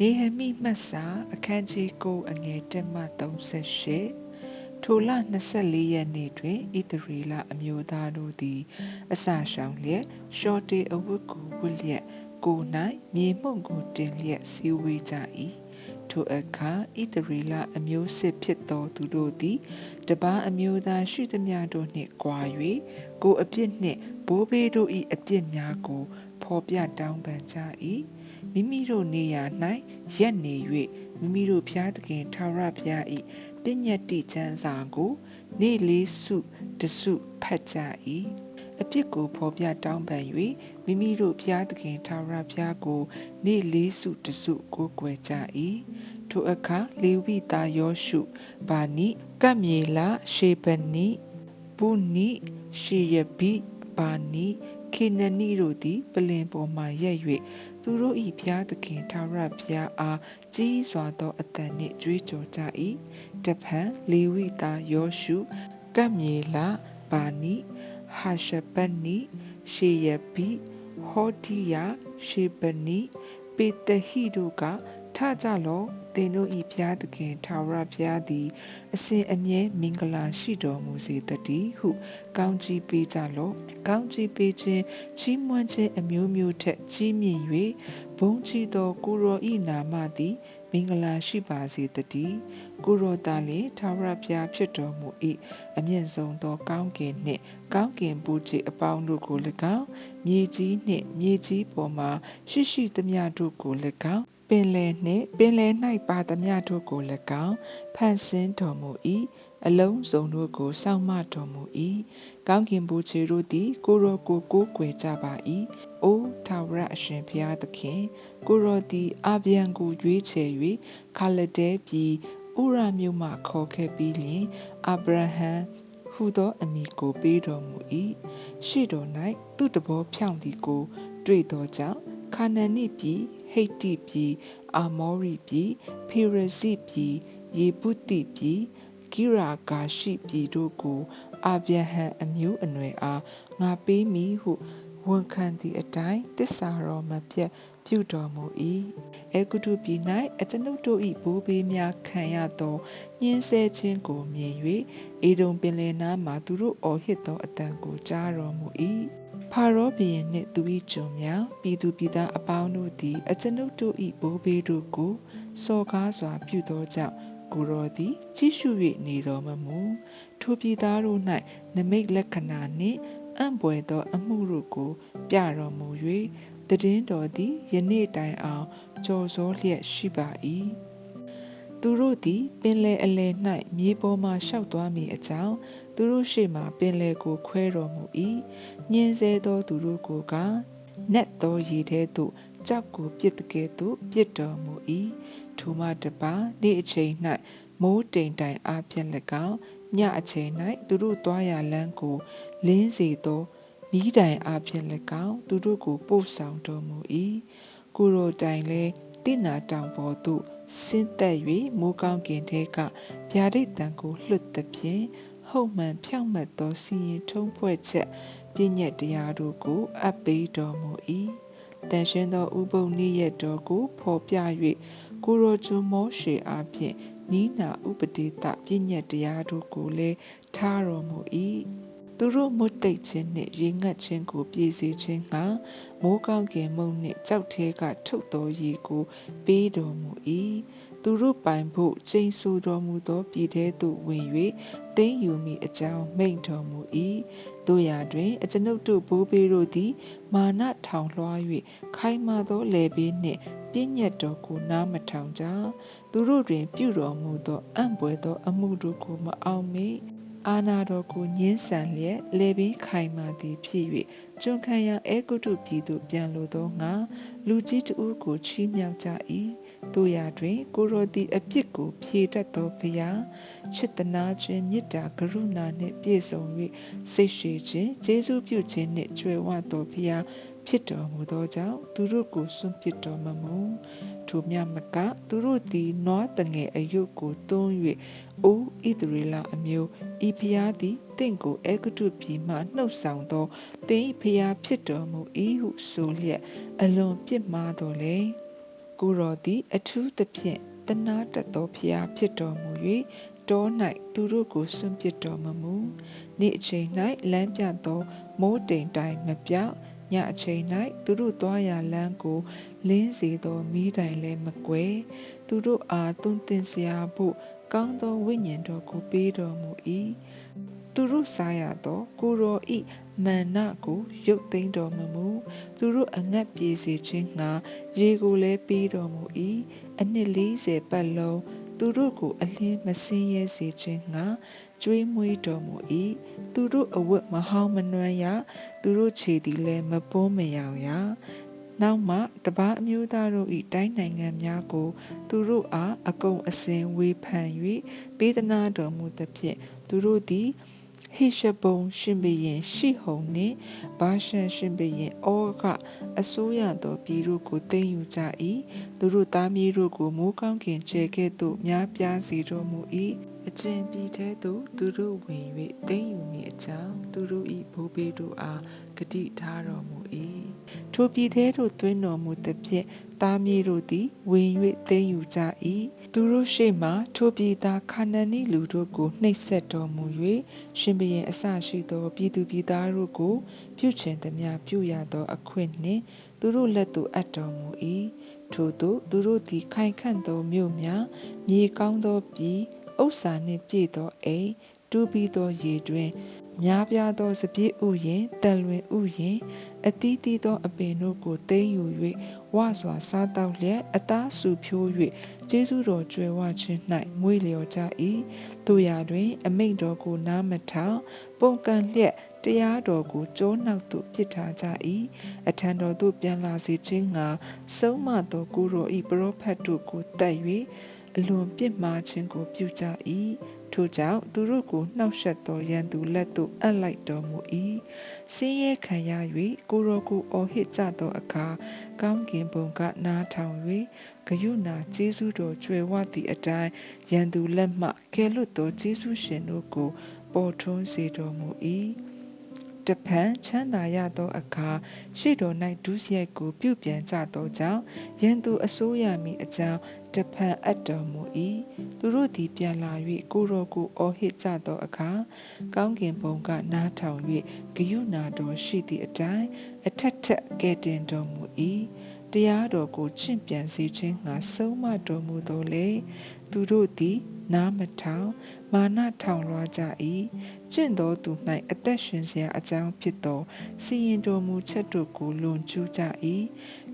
နေဟမိမှတ်စာအခန်းကြီး9အငယ်1မှ38ထိုလ24ရက်နေ့တွင်ဣသရေလအမျိုးသားတို့သည် အစရှောင်လျက်ရှောတေအဝတ်ကိုဝတ်လျက်ကို၌မြေမှုန့်ကိုတင်လျက်စီဝေးကြ၏ထိုအခါဣသရေလအမျိုးစစ်ဖြစ်သောသူတို့သည်တပားအမျိုးသားရှိသမျှတို့နှင့်ကြွာ၍ကိုအပြစ်နှင့်ဘိုးဘေးတို့၏အပြစ်များကိုဖော်ပြတောင်းပန်ကြ၏ မိမိတို့နေရာ၌ရက်နေ၍မိမိတို့ဖျားသခင်ထာဝရဘုရား၏ပညတ်တိချမ်းစာကို နေ့လေးစုတစုဖတ်ကြ၏အပြစ်ကိုဖော်ပြတောင်းပန်၍မိမိတို့ဘုရားသခင်ထာဝရဘုရားကို နေ့လေးစုတစုကိုးကွယ်ကြ၏ထိုအခါလေဝိသားယောရှုဘာနိကပ်မြေလရှေပနိပုနိရှေယဘိဘာနိခေနနိတို့သည်ပလင်ပေါ်မှရက်၍ သူတို့၏ဘုရားသခင်ထာဝရဘုရားအားကြီးစွာသောအသံနှင့်ကြွေးကြော်ကြ၏တဖန်လေဝိသားယောရှုကပ်မြေလဘာနိဟာရှပနိရှေယဘိဟောတိယရှေပနိပေတဟိတို့က ထကြလောသင်တို့ဤဘုရားသခင်ထာဝရဘုရားသည် အစဉ်အမြဲမင်္ဂလာရှိတော်မူစေတည်းဟု ကောင်းချီးပေးကြလော့ကောင်းချီးပေးခြင်းချီးမွမ်းခြင်းအမျိုးမျိုးထက်ကြီးမြင့်၍ဘုန်းကြီးသောကိုရောဤနာမသည်မင်္ဂလာရှိပါစေတည်းကိုရောသားလေထာဝရဘုရားဖြစ်တော်မူ၏အမြင့်ဆုံးသော ကောင်းကင်နှင့် ကောင်းကင်ဘုရားအပေါင်းတို့ကို၎င်းမြေကြီးနှင့်မြေကြီးပေါ်မှာရှိရှိသမျှတို့ကို၎င်းပ င်လယ်နှင့်ပင်လယ်၌ပါသမျှတို့ကို၎င်းဖန်ဆင်းတော်မူ၏အလုံးစုံတို့ကိုစောင့်မတော်မူ၏ကောင်းကင်ဘုရားတို့သည် ကိုရောကိုကိုးကွယ်ကြပါ၏အိုထာဝရအရှင်ဘုရားသခင် ကိုရောသည်အာဗျံကိုရွေးချယ်၍ခါလဒဲပြည်ဥရမြို့မှခေါ်ခဲ့ပြီးလျှင်အာဗြဟံဟူသောအမည်ကိုပေးတော်မူ၏ရှေ့တော်၌သူ့တဘောဖြောင့်သည်ကို တွေ့သောကြောင့်ခါနန်နိပြည် ဟိတ်တိပြည်အာမောရိပြည်ဖေရစီပြည်ယေပုတိပြည်ဂိရာဂါရှိပြည်တို့ကိုအာဗျဟံအမျိုးအနွယ်အားငါပေးမည်ဟုဝန်ခံသည့်အတိုင်းတစ္ဆာတော်မပြတ်ပြုတော်မူ၏အေဂုတုပြည်၌အကျွန်ုပ်တို့၏ဘိုးဘေးများခံရသောညှင်းဆဲခြင်းကိုမြင်၍အေဒုံပင်လယ်နားမှသူတို့အော်ဟစ်သောအတန်ကိုကြားတော်မူ၏ ဖာရောဘုရင်နှင့်သူ၏ကျွန်များပြည်သူပြည်သားအပေါင်းတို့သည် အကျွန်ုပ်တို့၏ဘိုးဘေးတို့ကိုစော်ကားစွာပြုသောကြောင့်ကိုရောသည် ကြီးရှု၍နေတော်မမူထိုပြည်သားတို့၌နမိတ်လက္ခဏာနှင့်အံ့ပွေသော အမှုတို့ကို ပြတော်မူ၍တည်င်းတော်သည်ယနေ့တိုင်အောင်ကြော်စောလျက်ရှိပါ၏ သူတို့သည်ပင်လယ်အလယ်၌မြေပေါ်မှရှောက်သွားမည်အကြောင်းသူတို့ရှေ့မှပင်လယ်ကိုခွဲတော်မူ၏ညင်းဆဲသောသူတို့ကိုကနက်သောရေထဲသို့ကြောက်ကိုပြစ်တကဲ့သို့ပြစ်တော်မူ၏ထိုမှတပါနေ့အချိန်၌မိုးတိမ်တိုင်အားဖြင့်၎င်းညအချိန်၌သူတို့သွားရလမ်းကိုလင်းစေသောမိတိုင်အားဖြင့်၎င်းသူတို့ကိုပို့ဆောင်တော်မူ၏ကိုရိုတိုင်လည်းတိနာတောင်ပေါ်သို့ ဆင်းသက်၍မိုးကောင်းကင်ထဲကဗျာဒိတ်တံကိုလွှတ်သည်ဖြင့်ဟုတ်မှန်ဖြောင့်မတ်သောစီရင်ထုံးဖွဲ့ချက်ပြည့်ညက်တရားတို့ကို အပ်ပေးတော်မူ၏တန်ရှင်းသောဥပုံနည်းရတော်ကိုဖော်ပြ၍ကိုရောကျွမောရှေအားဖြင့်နီးနာဥပဒေတပြည့်ညက်တရားတို့ကိုလည်းထားတော်မူ၏ သူတို့မွတ်တိတ်ခြင်းနှင့်ရေငတ်ခြင်းကိုပြည့်စေခြင်းကမိုးကောင်းကင်မုန်နှင့်ကြောက်သေးကထုတ်တော်ရေကိုပေးတော်မူ၏သူတို့ပိုင်ဖို့ချိန်ဆတော်မူသောပြည်ထဲသို့ဝင်၍သိမ်းယူမိအကြောင်းမိန့်တော်မူ၏တို့ရာတွင် အကျွန်ုပ်တို့ဘိုးဘေးတို့သည် မာနထောင်လွှား၍ခိုင်မာသောလေဘေးနှင့်ပြည့်ညတ်တော်ကိုနားမထောင်ကြသူတို့တွင် ပြုတော်မူသောအံ့ဘွယ်သောအမှုတို့ကိုမအောင်မေ အာနာတော်ကိုညှင်းဆန်လျက်လေပင်ခိုင်မာသည်ဖြစ်၍ကျွန်ခံရအဲဂုတုပြည်သို့ပြန်လိုသောငါလူကြီးတဦးကိုချီးမြှောက်ကြ၏ တို့ရာတွင် ကိုရောသည်အပြစ်ကို ဖြေတတ်သောဘုရားချစ်တနာခြင်းမေတ္တာကရုဏာနှင့်ပြည့်စုံ၍စိတ်ရှိခြင်းကျေးဇူးပြုခြင်းနှင့်ကြွယ်ဝသောဘုရားဖြစ်တော်မူသောကြောင့်သူတို့ကိုစွန့်ပစ်တော်မမူထိုမြမကသူတို့သည်နွားတငယ်အယုတ်ကိုတွန်း၍အိုဣသရေလအမျိုးဤဖျားသည်တင့်ကိုအေဂတုပြည်မှနှုတ်ဆောင်သောတင်းဤဖျားဖြစ်တော်မူ၏ဟုဆိုလျက်အလွန်ပြစ်မှားတော်လေ ကိုတော်သည် အထူးသဖြင့်တနာတတ်သောဖျားဖြစ်တော်မူ၍တော၌သူတို့ကိုစွန့်ပစ်တော်မမူနေ့အချိန်၌လမ်းပြသောမိုးတိမ်တိုင်မပြောက်ညအချိန်၌သူတို့သွားရာလမ်းကိုလင်းစေသောမိတိုင်လည်းမကွယ်သူတို့အားသွန်သင်စရာဖို့ကောင်းသောဝိညာဉ်တော်ကိုပေးတော်မူ၏ သူတို့စားရသော ကိုရောဤမာနကိုရုပ်သိမ်းတော်မမူသူတို့အငတ်ပြေစေခြင်းငှာရေကိုလည်းပေးတော်မူ၏အနှစ်40ပတ်လုံးသူတို့ကိုအလင်းမစင်းရဲစေခြင်းငှာကျွေးမွေးတော်မူ၏သူတို့အဝတ်မဟောင်းမနှွမ်းရသူတို့ခြေသည်လည်းမပွန်းမရောင်ရနောက်မှတပားအမျိုးသားတို့၏တိုင်းနိုင်ငံများကို သူတို့အားအကုန်အစင်ဝေဖန်၍ပေးသနာတော်မူသဖြင့်သူတို့သည် ဟိရှဘုံရှင်ဘရင်ရှိဟုန်နှင့်ဘာရှန်ရှင်ဘရင်အောကအစိုးရသောပြည်တို့ကိုသိမ်းယူကြ၏သူတို့သားမြေတို့ကိုမိုးကောင်းကင်ကျဲကဲ့သို့များပြားစေတော်မူ၏အကျဉ်ပြည်ထဲသို့သူတို့ဝင်၍သိမ်းယူမည်အကြောင်းသူတို့၏ဘိုးဘေးတို့အားဂတိထားတော်မူ၏ ထိုပြည်ထဲသို့သွင်းတော်မူသဖြင့်သားမြေတို့သည်ဝင်၍သိမ်းယူကြ၏သူတို့ရှေ့မှထိုပြည်သားခါနန်နီလူတို့ကိုနှိပ်စက်တော်မူ၍ရှင်ဘရင်အစရှိသောပြည်သူပြည်သားတို့ကိုပြုချင်သည်များပြုရသောအခွင့်နှင့်သူတို့လက်သို့အပ်တော်မူ၏ထို့သို့သူတို့သည်ခိုင်ခန့်သောမြို့များမြေကောင်းသောပြည်ဥစ္စာနှင့်ပြည့်သောအိမ်တူးပြီးသောရေတွင်များပြားသောစပြည့်ဥယင်တန်လွင်ဥယင် အသီးသီးသောအပင်တို့ကိုသိမ်းယူ၍ဝစွာစားတောက်လျက်အသားဆူဖြိုး၍ကျေးဇူးတော်ကြွယ်ဝခြင်း၌မွေးလျော်ကြ၏တို့ရာတွင် အမိန့်တော်ကိုနားမထောင်ပုံကန်လျက်တရားတော်ကိုကျိုးနောက်သို့ပြစ်ထားကြ၏အထံတော်သို့ပြန်လာစေခြင်းငှာဆုံးမသောကိုရောဤပရောဖက်တို့ကိုတတ်၍အလွန်ပြစ်မှားခြင်းကိုပြုကြ၏ ထို့ကြောင့်သူတို့ကိုနှောက်ယှက်သောရန်သူလက်သို့အပ်လိုက်တော်မူ၏စင်းရဲခံရ၍ကိုရောကိုအော်ဟစ်ကြသောအခါကောင်းကင်ဘုံကနားထောင်၍ဂယုဏကျေးဇူးတော်ကြွယ်ဝသည့်အတိုင်းရန်သူလက်မှကဲလွတ်သောကျေးဇူးရှင်တို့ကိုပေါ်ထွန်းစေတော်မူ၏ တဖန်ချမ်းသာရသောအခါရှေ့တော်၌ဒုစရိုက်ကို ပြုပြန်ကြသောကြောင့်ယန်သူအစိုးရမည်အကြောင်းတဖန်အပ်တော်မူ၏သူတို့သည်ပြန်လာ၍ကိုရောကိုအော်ဟစ်ကြသောအခါကောင်းကင်ဘုံကနားထောင်၍ဂယုဏတော်ရှိသည့်အတိုင်းအထက်ထက်ကဲ့တင်တော်မူ၏တရားတော်ကိုချင့်ပြန်စေခြင်းငှာဆုံးမတော်မူသောလေသူတို့သည် နားမထောင်မာနထောင်လွှားကြ၏ ကျင့်တော်သူ၌အသက်ရှင်စရာအကြောင်းဖြစ်သောစီရင်တော်မူချက်တို့ကိုလွန်ကျူးကြ၏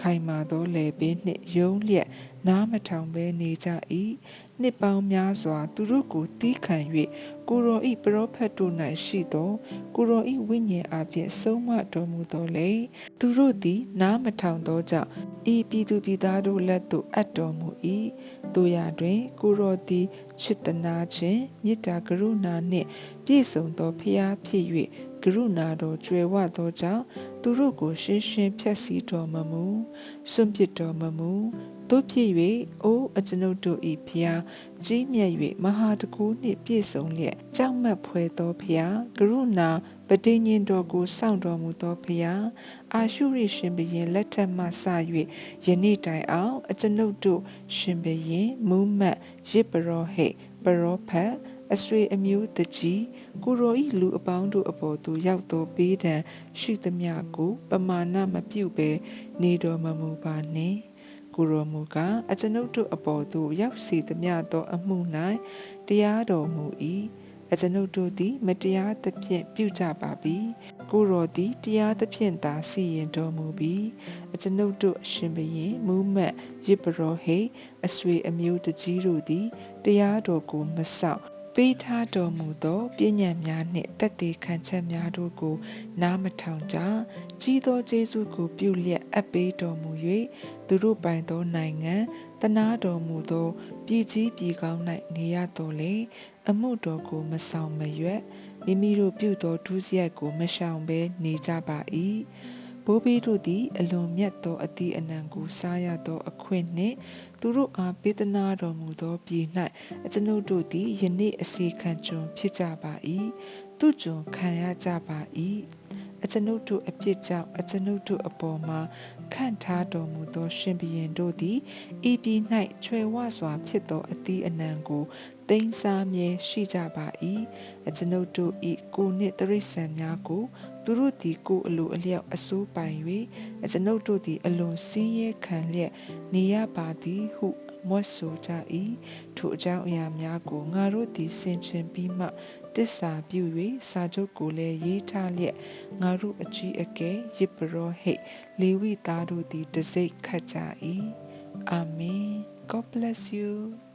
ခိုင်မာသောလေပင်နှင့်ယုံလျက် နားမထောင်ဘဲနေကြ၏နှစ်ပေါင်းများစွာ သူတို့ကိုတီးခံ၍ကိုရောဤပရောဖက်တို့၌ရှိသောကိုရောဤဝိညာဉ်အပြင်ဆုံးမတော်မူသောလေသူတို့သည် နားမထောင်သောကြောင့်ဤပြည်သူပြည်သားတို့လက်သို့အပ်တော်မူ၏တို့ရတွင် ကိုရောသည်ချစ်တနာခြင်းမေတ္တာကရုဏာနှင့်ပြည့်စုံသောဖျားဖြစ်၍ကရုဏာတော်ကြွယ်ဝသောကြောင့်သူတို့ကိုရှင်းရှင်းဖြတ်စည်းတော်မမူစွန့်ပစ်တော်မမူ တို့ဖြစ်၍အိုးအကျွန်ုပ်တို့ဤဖျားကြီးမြတ်၍မဟာတကူနှင့်ပြည့်စုံလျက်ကြောက်မက်ဖွယ်သောဖျားကရုဏာပဋိညင်တော်ကိုစောင့်တော်မူသောဖျားအာရှုရိရှင်ဘရင်လက်ထက်မှစ၍ယနေ့တိုင်အောင်အကျွန်ုပ်တို့ရှင်ဘရင်မူးမတ်ရစ်ပရောဟိတ်ပရောဖက်အဆွေအမျိုးတကြီးကိုရောဤလူအပေါင်းတို့အပေါ်သို့ရောက်သောပေးတံရှိသမျှကို ပမာဏမပြုဘဲနေတော်မမူပါနှင့် ကိုရောမူကအကျွန်ုပ်တို့အပေါ်သို့ရောက်စီသမျှသော အမှု၌တရားတော်မူ၏အကျွန်ုပ်တို့သည် မတရားသဖြင့်ပြုကြပါပြီကိုရောသည်တရားသဖြင့်သာစီရင်တော်မူပြီးအကျွန်ုပ်တို့အရှင်ဘရင်မူးမတ်ရစ်ပရောဟိတ်အဆွေအမျိုးတကြီးတို့သည်တရားတော်ကိုမဆောက် ပေးထားတော်မူသောပညာများနှင့်တက်သေးခံချက်များတို့ကို နားမထောင်ကြကြီးသောကျေးဇူးကိုပြုလျက်အပ်ပေးတော်မူ၍သူတို့ပိုင်သောနိုင်ငံတနာတော်မူသောပြည်ကြီးပြည်ကောင်း၌နေရတော်လေအမှုတော်ကိုမဆောင်မရွက်မိမိတို့ပြုသောဒုစရိုက်ကိုမရှောင်ဘဲနေကြပါ၏ ဘိုးဘေးတို့သည် အလွန်မြတ်သောအသည့်အနံကိုစားရသော အခွင့်နှင့် သူတို့အားပေးသနာတော်မူသောပြည်၌အကျွန်ုပ်တို့သည်ယနေ့အစီခံကျွန်ဖြစ်ကြပါ၏သူကျွန်ခံရကြပါ၏အကျွန်ုပ်တို့အပြစ်ကြောင့်အကျွန်ုပ်တို့အပေါ်မှာခန့်ထားတော်မူသော ရှင်ဘုရင်တို့သည်ဤပြည်၌ချွေဝစွာဖြစ်သောအသီးအနှံကိုသိမ်းစားမြဲရှိကြပါ၏အကျွန်ုပ်တို့ဤကိုနှင့်တရိษံများကို သူတို့သည်ကိုအလိုအလျောက်အစိုးပိုင်၍အကျွန်ုပ်တို့သည်အလွန်စည်းရဲခံလျက်နေရပါသည်ဟုမွတ်ဆိုကြ၏ထိုအကြောင်းအရာများကိုငါတို့သည်ဆင်ခြင်ပြီးမှတစ္ဆာပြု၍စာချုပ်ကိုလည်းရေးထားလျက်ငါတို့အကြီးအကဲယေဘရဟိတ်လေဝိသားတို့သည်တစိ့ခတ်ကြ၏အာမင် God bless you